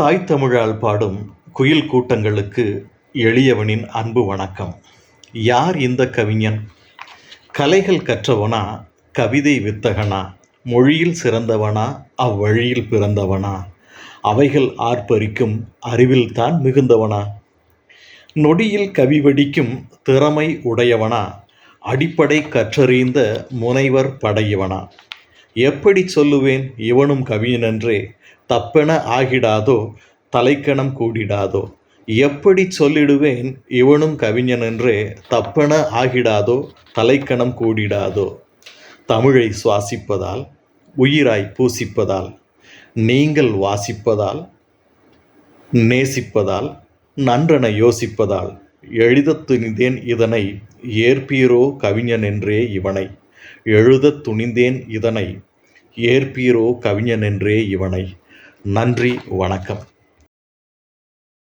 தாய் தமிழால் பாடும் குயில் கூட்டங்களுக்கு எளியவனின் அன்பு வணக்கம். யார் இந்த கவிஞன்? கலைகள் கற்றவனா? கவிதை வித்தகனா? மொழியில் சிறந்தவனா? அவ்வழியில் பிறந்தவனா? அவைகள் ஆர்ப்பரிக்கும் அறிவில்தான் மிகுந்தவனா? நொடியில் கவி வடிக்கும் திறமை உடையவனா? அடிப்படை கற்றறிந்த முனைவர் படையவனா? எப்படி சொல்லுவேன்? இவனும் கவிஞனென்றே தப்பென ஆகிடாதோ? தலைக்கணம் கூடிடாதோ? எப்படி சொல்லிடுவேன்? இவனும் கவிஞனென்றே தப்பென ஆகிடாதோ? தலைக்கணம் கூடிடாதோ? தமிழை சுவாசிப்பதால் உயிராய் பூசிப்பதால் நீங்கள் வாசிப்பதால் நேசிப்பதால் நன்றென யோசிப்பதால் எழுதத் துணிதேன் இதனை ஏற்பீரோ கவிஞனென்றே இவனை. எழுதத் துணிந்தேன் இதனை. ஏற்பீரோ கவிஞனென்றே இவனை. நன்றி வணக்கம்.